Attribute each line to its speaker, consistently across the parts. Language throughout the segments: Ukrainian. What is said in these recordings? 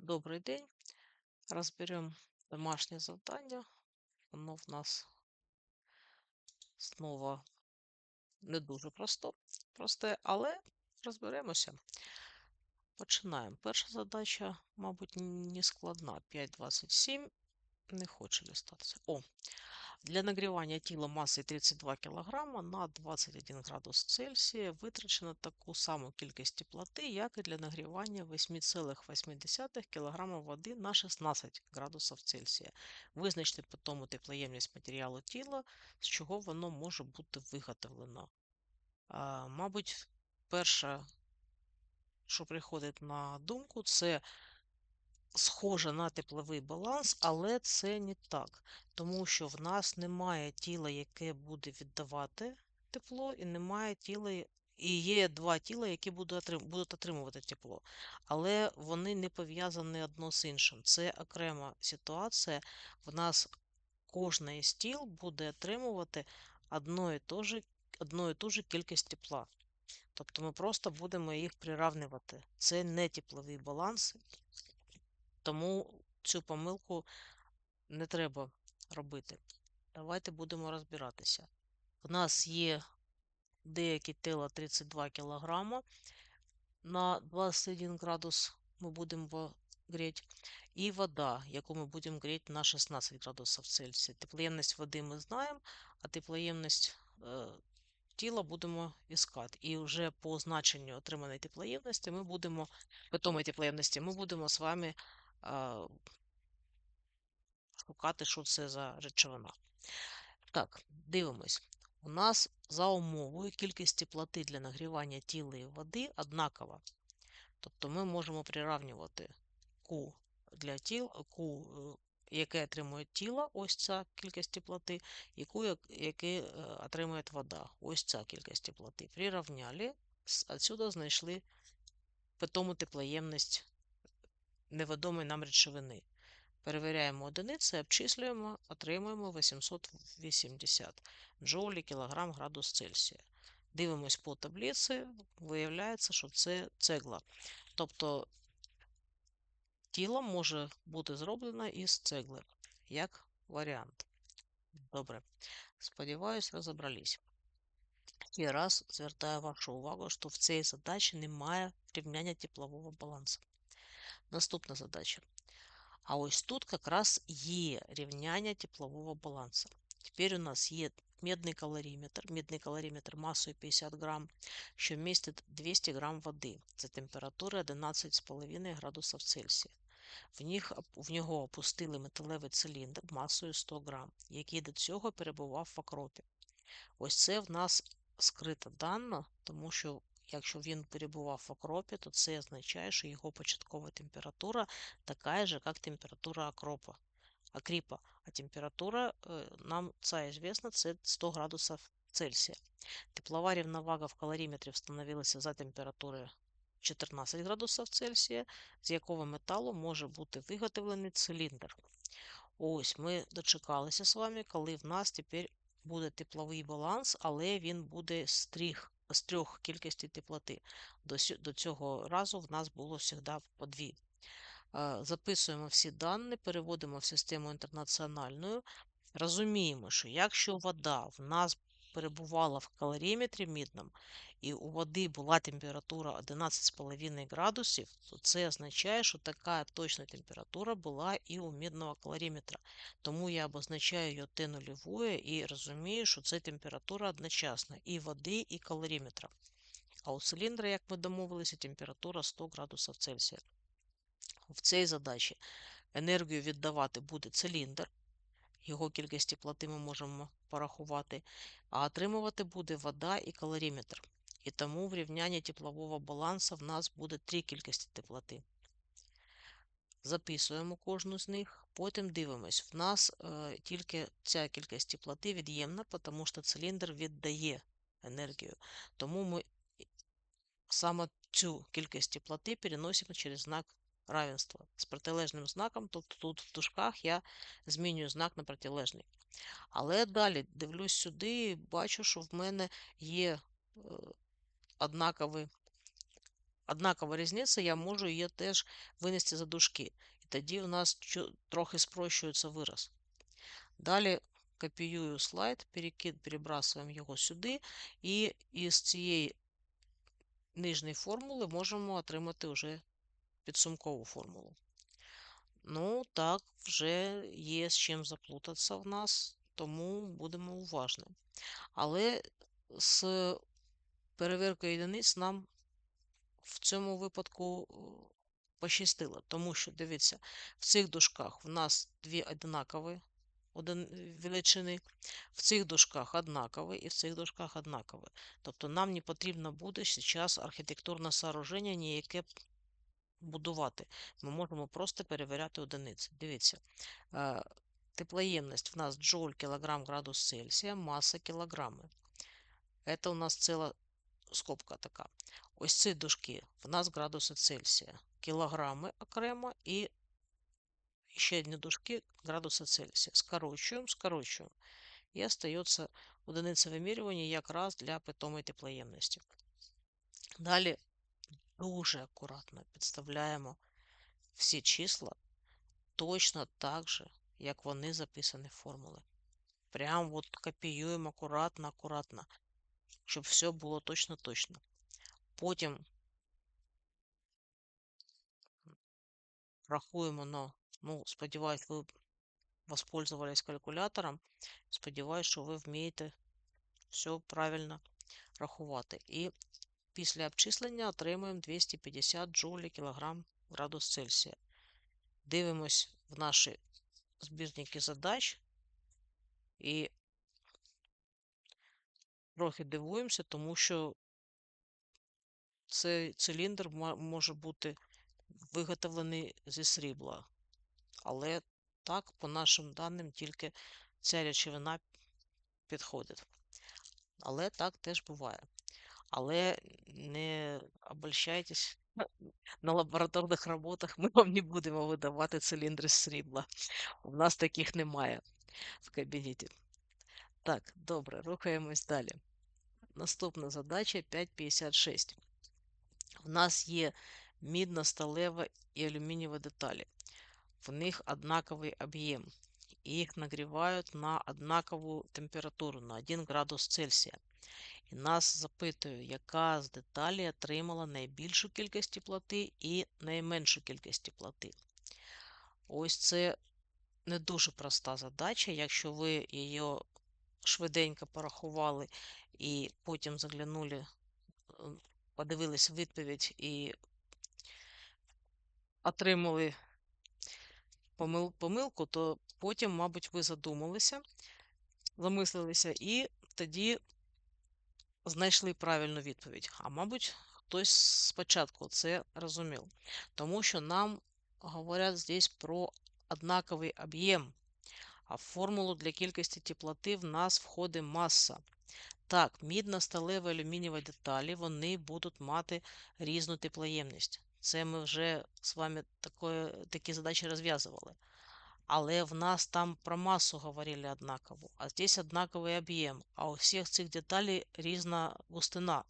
Speaker 1: Добрий день. Розберемо домашнє завдання. Воно в нас знову не дуже просто, просте, але розберемося. Починаємо. Перша задача, мабуть, не складна. 5,27. Не хоче листатися. О, для нагрівання тіла масою 32 кг на 21 градус Цельсія витрачено таку саму кількість теплоти, як і для нагрівання 8,8 кг води на 16 градусів Цельсія. Визначте по тому теплоємність матеріалу тіла, з чого воно може бути виготовлено. Мабуть, перше, що приходить на думку, це схоже на тепловий баланс, але це не так, тому що в нас немає тіла, яке буде віддавати тепло, і немає тіла, і є два тіла, які будуть отримувати тепло. Але вони не пов'язані одно з іншим. Це окрема ситуація. В нас кожний з тіл буде отримувати одну і ту ж, одну і ту ж кількість тепла. Тобто ми просто будемо їх приравнювати. Це не тепловий баланс, тому цю помилку не треба робити. Давайте будемо розбиратися. В нас є деякі тіла 32 кг на 21 градус ми будемо гріти, і вода, яку ми будемо гріти на 16 градусів Цельсія. Теплоємність води ми знаємо, а теплоємність е, тіла будемо іскати. І вже по значенню отриманої теплоємності ми будемо, питомої теплоємності ми будемо з вами шукати, що це за речовина. Так, дивимось. У нас за умовою кількість теплоти для нагрівання тіла і води однакова. Тобто ми можемо приравнювати Q для тіл, Q, е, яке отримує тіло, ось ця кількість теплоти, і Q, яке отримує вода, ось ця кількість теплоти. Прирівняли, отсюда знайшли питому теплоємність невідомої нам речовини. Перевіряємо одиниці, обчислюємо, отримуємо 880 джоулі кілограм градус Цельсія. Дивимось по таблиці, виявляється, що це цегла. Тобто тіло може бути зроблено із цегли, як варіант. Добре. Сподіваюсь, розібрались. І раз звертаю вашу увагу, що в цій задачі немає рівняння теплового балансу. Наступна задача. А ось тут якраз є рівняння теплового балансу. Тепер у нас є медний калоріметр, медний калоріметр масою 50 грам, що містить 200 грам води за температури 11,5 градусів Цельсія. В, них, в нього опустили металевий циліндр масою 100 грам, який до цього перебував в окропі. Ось це в нас скрита дана, тому що Якщо він перебував в окропі, то це означає, що його початкова температура така ж, як температура окропа, окріпа. А температура, э, нам це известно, це 100 градусів Цельсія. Теплова рівновага в калоріметрі встановилася за температури 14 градусів Цельсія, з якого металу може бути виготовлений циліндр. Ось ми дочекалися з вами, коли в нас тепер буде тепловий баланс, але він буде стріх з трьох кількості теплоти. До, цього разу в нас було завжди по дві. Записуємо всі дані, переводимо в систему інтернаціональну. Розуміємо, що якщо вода в нас перебувала в калоріметрі мідному, і у води була температура 11,5 градусів, то це означає, що така точна температура була і у мідного калоріметра. Тому я обозначаю її Т нульовою і розумію, що це температура одночасна і води, і калоріметра. А у циліндра, як ми домовилися, температура 100 градусів Цельсія. В цій задачі енергію віддавати буде циліндр його кількість теплоти ми можемо порахувати, а отримувати буде вода і калоріметр. І тому в рівнянні теплового балансу в нас буде три кількості теплоти. Записуємо кожну з них, потім дивимось. В нас е, тільки ця кількість теплоти від'ємна, тому що циліндр віддає енергію. Тому ми саме цю кількість теплоти переносимо через знак равенства з протилежним знаком, тобто тут в дужках я змінюю знак на протилежний. Але далі дивлюсь сюди і бачу, що в мене є е, однакові однакова різниця, я можу її теж винести за дужки. І тоді у нас трохи спрощується вираз. Далі копіюю слайд, перекид, перебрасуємо його сюди, і із цієї нижньої формули можемо отримати вже підсумкову формулу. Ну, так, вже є з чим заплутатися в нас, тому будемо уважні. Але з перевіркою одиниць нам в цьому випадку е, пощастило, тому що, дивіться, в цих дужках в нас дві однакові величини, в цих дужках однакові і в цих дужках однакові. Тобто нам не потрібно буде зараз архітектурне сооруження ніяке будувати. Ми можемо просто перевіряти одиниці. Дивіться, е, теплоємність в нас джоуль кілограм градус Цельсія, маса кілограми. Це у нас ціла скобка така. Ось ці дужки в нас градуси Цельсія. Кілограми окремо і ще одні дужки градуса Цельсія. Скорочуємо, скорочуємо. І остається одиниця вимірювання якраз для питомої теплоємності. Далі дуже акуратно підставляємо всі числа точно так же, як вони записані в формулі. Прям от копіюємо акуратно, акуратно, щоб все було точно-точно. Потім рахуємо на, ну, сподіваюсь, ви воспользовались калькулятором. Сподіваюсь, що ви вмієте все правильно рахувати. І після обчислення отримуємо 250 джоулі кілограм градус Цельсія. Дивимось в наші збірники задач і трохи дивуємося, тому що цей циліндр може бути виготовлений зі срібла. Але так, по нашим даним, тільки ця речовина підходить. Але так теж буває. Але не обольщайтесь, на лабораторних роботах ми вам не будемо видавати циліндри з срібла. У нас таких немає в кабінеті. Так, добре, рухаємось далі. Наступна задача 5.56. У нас є мідно сталева і алюмінієва деталі. В них однаковий об'єм. Їх нагрівають на однакову температуру на 1 градус Цельсія. І нас запитують, яка з деталей отримала найбільшу кількість теплоти і найменшу кількість теплоти. Ось це не дуже проста задача. Якщо ви її швиденько порахували і потім заглянули, подивились відповідь і отримали помилку, то потім, мабуть, ви задумалися, замислилися і тоді знайшли правильну відповідь. А мабуть, хтось спочатку це розумів. Тому що нам говорять здесь про однаковий об'єм, а в формулу для кількості теплоти в нас входить маса. Так, мідна сталева алюмінієва деталі вони будуть мати різну теплоємність. Це ми вже з вами такої, такі задачі розв'язували. Але в нас там про масу говорили однаково, а здесь однаковий об'єм, а у всіх цих деталей різна густина.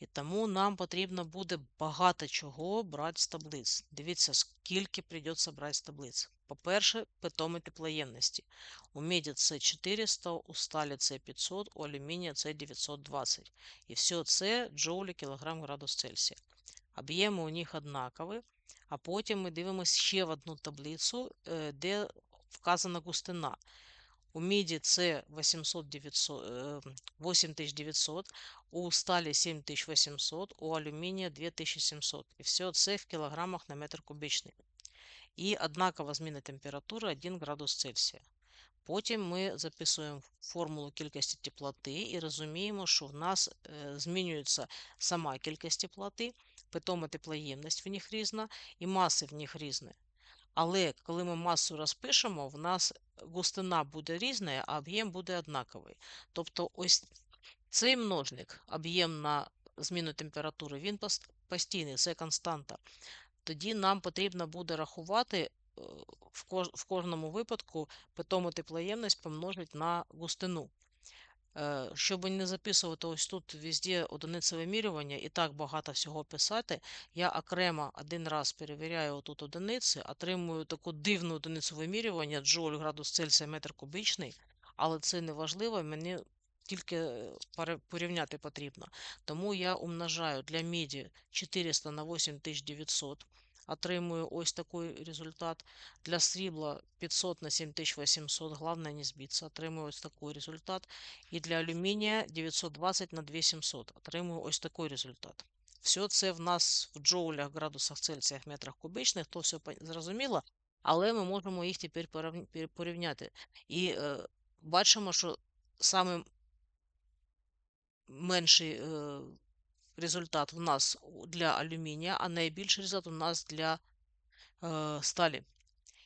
Speaker 1: І тому нам потрібно буде багато чого брати з таблиць. Дивіться, скільки прийдеться брати з таблиць. По-перше, питоми теплоємності. У меді це 400, у сталі це 500, у алюмінія це 920. І все це джоулі кілограм градус Цельсія. Об'єми у них однакові. А потім ми дивимося ще в одну таблицю, е, де вказана густина. У міді це 8900, е, у сталі 7800, у алюмінія 2700. І все це в кілограмах на метр кубічний. І однакова зміна температури 1 градус Цельсія. Потім ми записуємо формулу кількості теплоти і розуміємо, що в нас е, змінюється сама кількість теплоти, питома теплоємність в них різна і маси в них різні. Але коли ми масу розпишемо, в нас густина буде різна, а об'єм буде однаковий. Тобто ось цей множник, об'єм на зміну температури, він постійний, це константа. Тоді нам потрібно буде рахувати е, в кожному випадку питому теплоємність помножить на густину. Е, Щоб не записувати ось тут везде одиниці вимірювання і так багато всього писати, я окремо один раз перевіряю отут одиниці, отримую таку дивну одиницю вимірювання, джоуль градус Цельсія метр кубічний, але це не важливо, мені тільки е, порівняти потрібно. Тому я умножаю для міді 400 на 8900, отримую ось такий результат. Для срібла 500 на 7800, головне не збитися, отримую ось такий результат. І для алюмінія 920 на 2700. Отримую ось такий результат. Все це в нас в джоулях, градусах Цельсія, метрах кубічних, то все зрозуміло, але ми можемо їх тепер порівняти. І е, бачимо, що саме менший е, результат у нас для алюмінія, а найбільший результат у нас для е, сталі.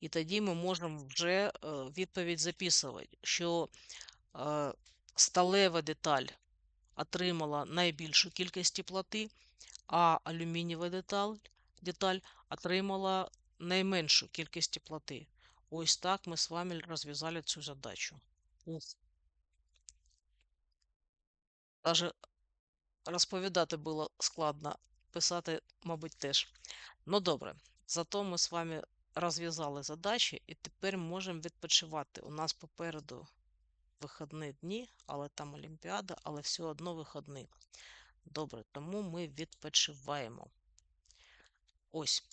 Speaker 1: І тоді ми можемо вже е, відповідь записувати, що е, сталева деталь отримала найбільшу кількість теплоти, а алюмінієва деталь, деталь отримала найменшу кількість теплоти. Ось так ми з вами розв'язали цю задачу. Даже розповідати було складно, писати, мабуть, теж. Ну добре, зато ми з вами розв'язали задачі і тепер можемо відпочивати. У нас попереду вихідні дні, але там Олімпіада, але все одно вихідні. Добре, тому ми відпочиваємо. Ось.